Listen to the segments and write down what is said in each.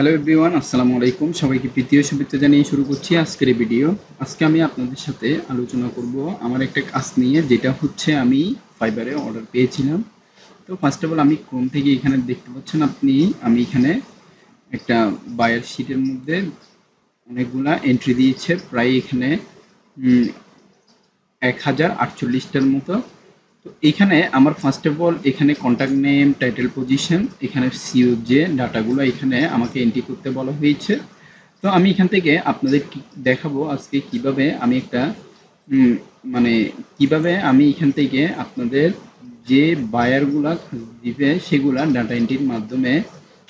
Hello everyone আসসালামু আলাইকুম। সবাইকে প্রীতীয় শুভেচ্ছা জানিয়ে শুরু করছি আজকের ভিডিও আজকে আমি আপনাদের সাথে আলোচনা করব আমার একটা কাজ নিয়ে, যেটা হচ্ছে আমি ফাইবারে অর্ডার পেয়েছিলাম। তো ফার্স্ট অফ অল আমি ক্রোম থেকে এখানে দেখতে পাচ্ছেন আপনি, আমি এখানে একটা বায়ার শিটের মধ্যে অনেকগুলা এন্ট্রি দিয়েছে। প্রায় এখানে এক হাজার আটচল্লিশটার মতো এখানে আমার ফার্স্ট অফ অল এখানে কন্ট্যাক্ট নেম টাইটেল পজিশন এখানে সিও যে ডাটাগুলো এখানে আমাকে এন্ট্রি করতে বলা হয়েছে। তো আমি এখান থেকে আপনাদের দেখাবো আজকে কীভাবে আমি একটা মানে কীভাবে আমি এখান থেকে আপনাদের যে বায়ারগুলা দিবে সেগুলা ডাটা এন্ট্রির মাধ্যমে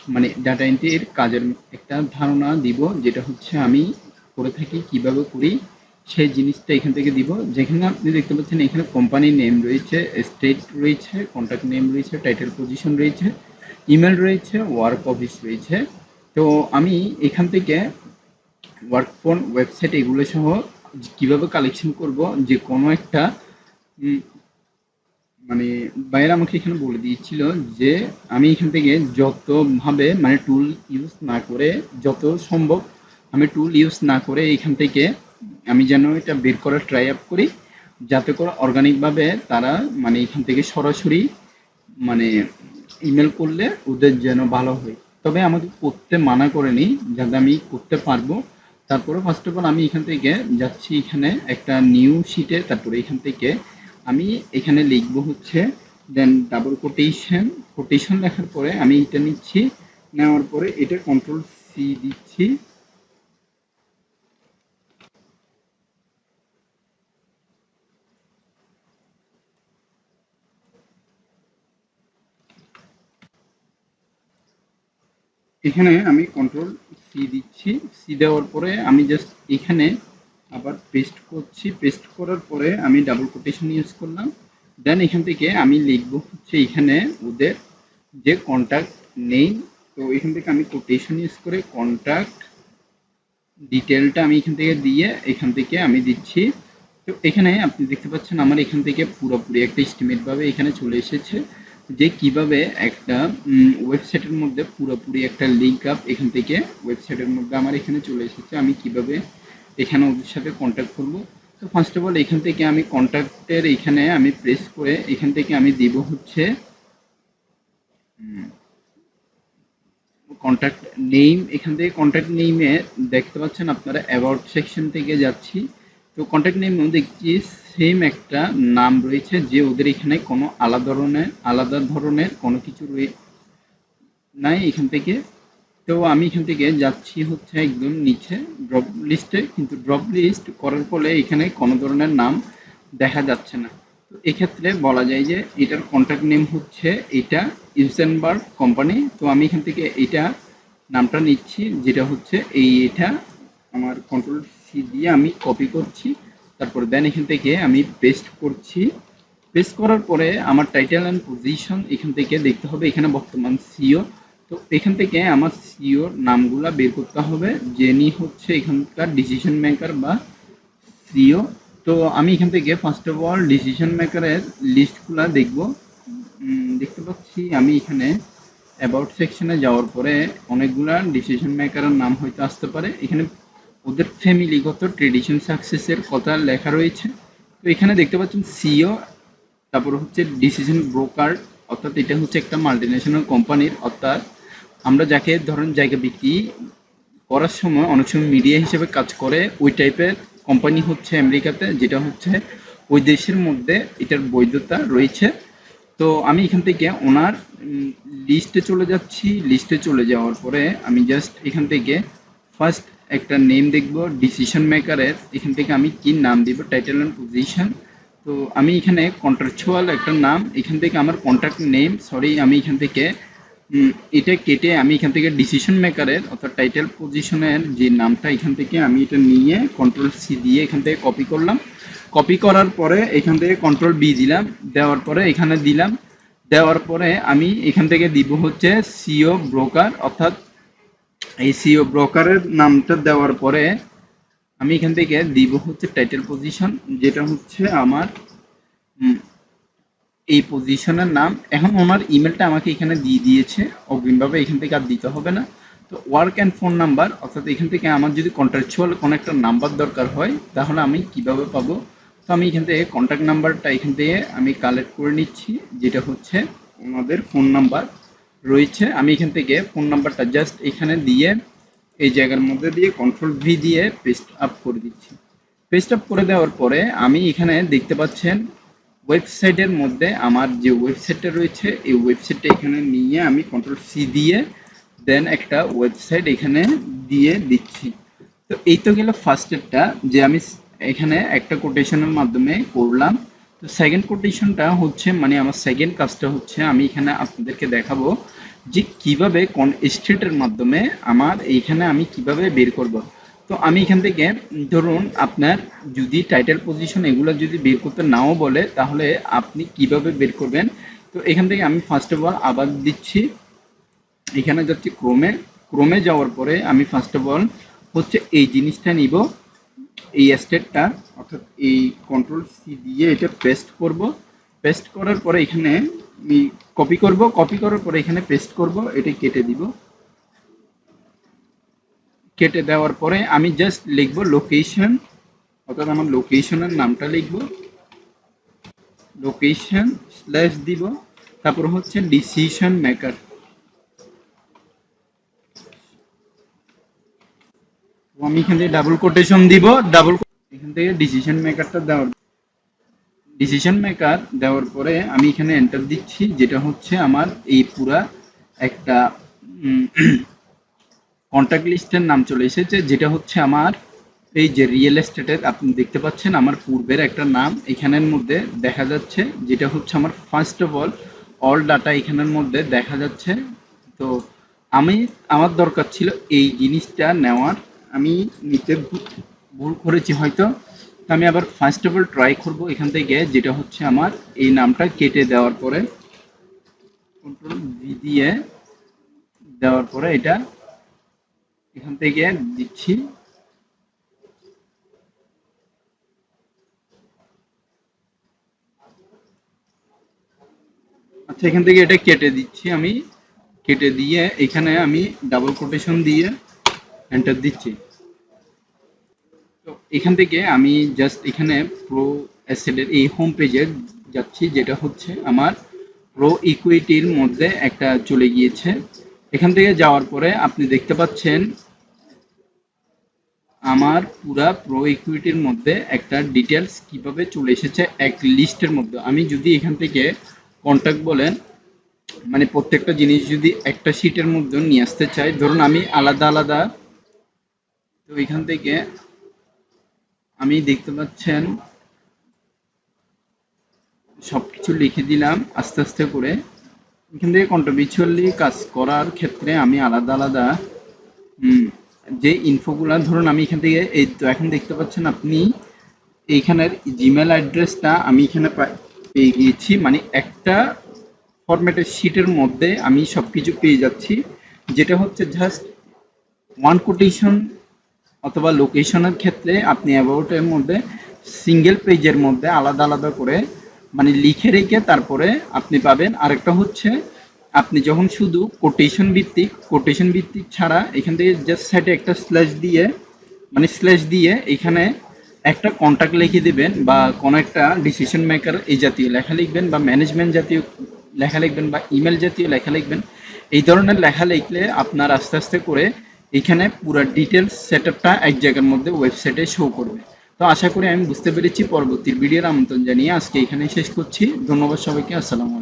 মানে ডাটা এন্ট্রির কাজের একটা ধারণা দিব, যেটা হচ্ছে আমি করে থাকি, কীভাবে করি সেই জিনিসটা এখান থেকে দিব। যেখানে আপনি দেখতে পাচ্ছেন, এখানে কোম্পানি নেম রয়েছে স্টেট রয়েছে কন্ট্যাক্ট নেম রয়েছে টাইটেল পজিশন রয়েছে ইমেল রয়েছে ওয়ার্ক অফিস রয়েছে। তো আমি এখান থেকে ওয়ার্ক ফোন ওয়েবসাইট এগুলো সহ কীভাবে কালেকশন করব, যে কোনো একটা মানে বাইরে আমাকে এখানে বলে দিয়েছিল যে আমি এখান থেকে যতভাবে মানে টুল ইউজ না করে, যত সম্ভব আমি টুল ইউজ না করে এখান থেকে আমি যেন এটা বের করার ট্রাই আপ করি, যাতে করে অর্গানিকভাবে তারা মানে এখান থেকে সরাসরি মানে ইমেল করলে ওদের যেন ভালো হয়। তবে আমাকে করতে মানা করে করেনি, যাতে আমি করতে পারব। তারপরে ফার্স্ট অফ অল আমি এখান থেকে যাচ্ছি এখানে একটা নিউ শিটে তারপরে এখান থেকে আমি এখানে লিখব হচ্ছে দেন ডাবল কোটেশন কোটেশন লেখার পরে আমি এটা নিচ্ছি, নেওয়ার পরে এটা কন্ট্রোল সি দিচ্ছি। এখানে আমি কন্ট্রোল সি দিচ্ছি। সি দেওয়ার পরে আমি জাস্ট এখানে আবার পেস্ট করছি। পেস্ট করার পরে আমি ডাবল কোটেশন ইউজ করলাম। দেন এখান থেকে আমি লিখব হচ্ছে এখানে ওদের যে কন্ট্যাক্ট নেই তো এখান থেকে আমি কোটেশন ইউজ করে কন্ট্যাক্ট ডিটেলটা আমি এখান থেকে দিয়ে এখান থেকে আমি দিচ্ছি। তো এখানে আপনি দেখতে পাচ্ছেন আমার এখান থেকে পুরোপুরি একটা estimate ভাবে এখানে চলে এসেছে। যে কীভাবে একটা ওয়েবসাইটের মধ্যে পুরোপুরি একটা লিঙ্ক আপ এখান থেকে ওয়েবসাইটের মধ্যে আমার এখানে চলে এসেছে। আমি কীভাবে এখানে ওদের সাথে কন্ট্যাক্ট করব? তো ফার্স্ট অফ অল এখান থেকে আমি কন্ট্যাক্টের এখানে আমি প্রেস করে এখান থেকে আমি দিব হচ্ছে কন্ট্যাক্ট নেম এখান থেকে কন্ট্যাক্ট নেইমে দেখতে পাচ্ছেন আপনারা অ্যাবাউট সেকশন থেকে যাচ্ছি। তো কন্ট্যাক্ট নেমও দেখছি সেম একটা নাম রয়েছে যে ওদের এখানে কোনো আলাদা ধরনের আলাদা ধরনের কোনো কিছু নাই এখান থেকে? তো আমি এখান থেকে যাচ্ছি হচ্ছে একদম নিচে ড্রপ লিস্টে কিন্তু ড্রপ লিস্ট করার ফলে এখানে কোনো ধরনের নাম দেখা যাচ্ছে না। তো এক্ষেত্রে বলা যায় যে এটার কন্ট্যাক্ট নেম হচ্ছে এটা ইউসেনবার্গ কোম্পানি তো আমি এখান থেকে এটা নামটা নিচ্ছি, যেটা হচ্ছে এই এটা আমার কন্ট্রোল সি দিয়ে আমি কপি করছি। তারপর দেন এখান থেকে আমি পেস্ট করছি। পেস্ট করার পরে আমার টাইটেল অ্যান্ড পজিশন এখান থেকে দেখতে হবে, এখানে বর্তমান সিও তো এখান থেকে আমার সিওর নামগুলা বের করতে হবে, যিনি হচ্ছে এখানকার ডিসিশন মেকার বা সিও তো আমি এখান থেকে ফার্স্ট অফ অল ডিসিশন মেকারের লিস্টগুলা দেখব। দেখতে পাচ্ছি আমি এখানে অ্যাবাউট সেকশনে যাওয়ার পরে অনেকগুলা ডিসিশন মেকারের নাম হয়তো আসতে পারে। এখানে ওদের ফ্যামিলিগত ট্রেডিশন সাকসেসের কথা লেখা রয়েছে। তো এখানে দেখতে পাচ্ছেন সিও তারপর হচ্ছে ডিসিশন ব্রোকার অর্থাৎ এটা হচ্ছে একটা মাল্টিনেশনাল কোম্পানির অর্থাৎ আমরা যাকে ধরেন জায়গা বিক্রি করার সময় অনেক সময় মিডিয়া হিসেবে কাজ করে, ওই টাইপের কোম্পানি হচ্ছে আমেরিকাতে, যেটা হচ্ছে ওই দেশের মধ্যে এটার বৈধতা রয়েছে। তো আমি এখান থেকে ওনার লিস্টে চলে যাচ্ছি। লিস্টে চলে যাওয়ার পরে আমি জাস্ট এখান থেকে ফার্স্ট একটা নেম দেখব ডিসিশন মেকারের এখান থেকে আমি কি নাম দিব টাইটেল অ্যান্ড পজিশন তো আমি এখানে কন্ট্রাকচুয়াল একটা নাম, এখান থেকে আমার কন্ট্রাক্ট নেম সরি আমি এখান থেকে এটা কেটে আমি এখান থেকে ডিসিশন মেকারের অর্থাৎ টাইটেল পজিশনের যে নামটা এখান থেকে আমি এটা নিয়ে কন্ট্রোল সি দিয়ে এখান থেকে কপি করলাম। কপি করার পরে এখান থেকে কন্ট্রোল বি দিলাম, দেওয়ার পরে এখানে দিলাম, দেওয়ার পরে আমি এখান থেকে দিব হচ্ছে সিও ব্রোকার অর্থাৎ এই সিও ব্রোকারের নামটা দেওয়ার পরে আমি এখান থেকে দিব হচ্ছে টাইটেল পজিশন যেটা হচ্ছে আমার এই পজিশনের নাম। এখন ওনার ইমেলটা আমাকে এখানে দিয়ে দিয়েছে, অগ্রিমভাবে এখান থেকে আর দিতে হবে না। তো ওয়ার্ক অ্যান্ড ফোন নাম্বার অর্থাৎ এখান থেকে আমার যদি কন্ট্রাকচুয়াল কোনো একটা নাম্বার দরকার হয়, তাহলে আমি কীভাবে পাবো? তো আমি এখান থেকে কন্ট্যাক্ট নাম্বারটা এখান থেকে আমি কালেক্ট করে নিচ্ছি, যেটা হচ্ছে ওনাদের ফোন নাম্বার রয়েছে। আমি এখান থেকে ফোন নাম্বারটা জাস্ট এখানে দিয়ে এই জায়গার মধ্যে দিয়ে কন্ট্রোল ভি দিয়ে পেস্ট আপ করে দিচ্ছি। পেস্ট আপ করে দেওয়ার পরে আমি এখানে দেখতে পাচ্ছেন ওয়েবসাইটের মধ্যে আমার যে ওয়েবসাইটটা রয়েছে, এই ওয়েবসাইটটা এখানে নিয়ে আমি কন্ট্রোল সি দিয়ে দেন একটা ওয়েবসাইট এখানে দিয়ে দিচ্ছি। তো এই তো গেল ফার্স্ট স্টেপটা যে আমি এখানে একটা কোটেশনের মাধ্যমে করলাম। তো সেকেন্ড কোটেশনটা হচ্ছে মানে আমার সেকেন্ড কাজটা হচ্ছে, আমি এখানে আপনাদেরকে দেখাবো যে কীভাবে কোন স্টেটের মাধ্যমে আমার এইখানে আমি কীভাবে বের করব। তো আমি এখান থেকে, ধরুন আপনার যদি টাইটেল পজিশন এগুলো যদি বের করতে নাও বলে, তাহলে আপনি কীভাবে বের করবেন? তো এখান থেকে আমি ফার্স্ট অফ অল আবার দিচ্ছি, এখানে যাচ্ছি ক্রোমে ক্রোমে যাওয়ার পরে আমি ফার্স্ট অফ অল হচ্ছে এই জিনিসটা নিব, এই স্টেটটা অর্থাৎ এই কন্ট্রোল সি দিয়ে এটা পেস্ট করব। পেস্ট করার পরে এখানে আমি কপি করব। কপি করার পরে এখানে পেস্ট করব। এটা কেটে দিব। কেটে দেওয়ার পরে আমি জাস্ট লিখব লোকেশন অর্থাৎ আমার লোকেশনের নামটা লিখব। লোকেশন স্ল্যাশ দিব। তারপর হচ্ছে ডিসিশন মেকার আমি এখানে ডাবল কোটেশন দিব। ডাবল এখান থেকে ডিসিশন মেকারটা দেওয়ার ডিসিশন মেকার দেওয়ার পরে আমি এখানে এন্টার দিচ্ছি, যেটা হচ্ছে আমার এই পুরা একটা কন্ট্যাক্ট লিস্টের নাম চলে এসেছে, যেটা হচ্ছে আমার এই যে রিয়েল এস্টেটের আপনি দেখতে পাচ্ছেন আমার পূর্বের একটা নাম, এখানের মধ্যে দেখা যাচ্ছে, যেটা হচ্ছে আমার first of all all data এখানের মধ্যে দেখা যাচ্ছে। তো আমি, আমার দরকার ছিল এই জিনিসটা নেওয়ার, আমি নিতে ভুল করেছি হয়তো, তো আমি আবার ফার্স্ট অফ অল ট্রাই করব এখান থেকে, যেটা হচ্ছে আমার এই নামটা কেটে দেওয়ার পরে কন্ট্রোল ভি দিয়ে দেওয়ার পরে এটা এখান থেকে দিচ্ছি। আচ্ছা এখান থেকে এটা কেটে দিচ্ছি আমি, কেটে দিয়ে এখানে আমি ডাবল কোটেশন দিয়ে এন্টার দিচ্ছি। তো এখান থেকে আমি জাস্ট এখানে প্রো অ্যাসেটের এই হোম পেজে যাচ্ছি, যেটা হচ্ছে আমার প্রো ইকুইটির মধ্যে একটা চলে গিয়েছে। এখান থেকে যাওয়ার পরে আপনি দেখতে পাচ্ছেন আমার পুরা প্রো ইকুইটির মধ্যে একটা ডিটেলস কীভাবে চলে এসেছে এক লিস্টের মধ্যে। আমি যদি এখান থেকে কন্ট্যাক্ট বলেন মানে প্রত্যেকটা জিনিস যদি একটা শিটের মধ্যে নিয়ে আসতে চাই, ধরুন আমি আলাদা আলাদা, তো এখান থেকে আমি দেখতে পাচ্ছেন, সবকিছু লিখে দিলাম আস্তে আস্তে করে। এখান থেকে কন্ট্রিবিউচুয়ালি কাজ করার ক্ষেত্রে আমি আলাদা আলাদা যে ইনফোগুলো ধরুন আমি এখান থেকে, এই তো এখন দেখতে পাচ্ছেন আপনি, এইখানের জিমেল অ্যাড্রেসটা আমি এখানে পেয়ে গিয়েছি। মানে একটা ফরম্যাটের শিটের মধ্যে আমি সব কিছু পেয়ে যাচ্ছি। যেটা হচ্ছে জাস্ট ওয়ান কোটেশন অথবা লোকেশনের ক্ষেত্রে আপনি অ্যাবাউটের মধ্যে সিঙ্গেল পেজের মধ্যে আলাদা আলাদা করে মানে লিখে রেখে তারপরে আপনি পাবেন। আরেকটা হচ্ছে আপনি যখন শুধু কোটেশন ভিত্তিক কোটেশন ভিত্তিক ছাড়া এখান থেকে জাস্ট সাইডে একটা স্ল্যাশ দিয়ে মানে স্ল্যাশ দিয়ে এখানে একটা কন্ট্যাক্ট লিখে দিবেন বা কোনো একটা ডিসিশন মেকার এই জাতীয় লেখা লিখবেন বা ম্যানেজমেন্ট জাতীয় লেখা লিখবেন বা ইমেল জাতীয় লেখা লিখবেন। এই ধরনের লেখা লিখলে আপনার আস্তে আস্তে করে এখানে পুরো ডিটেলস সেট এক জায়গার মধ্যে ওয়েবসাইটে শো করবে। তো আশা করি আমি বুঝতে পেরেছি। পরবর্তী ভিডিওর আমন্ত্রণ জানিয়ে আজকে এখানে শেষ করছি। ধন্যবাদ সবাইকে। আসসালামু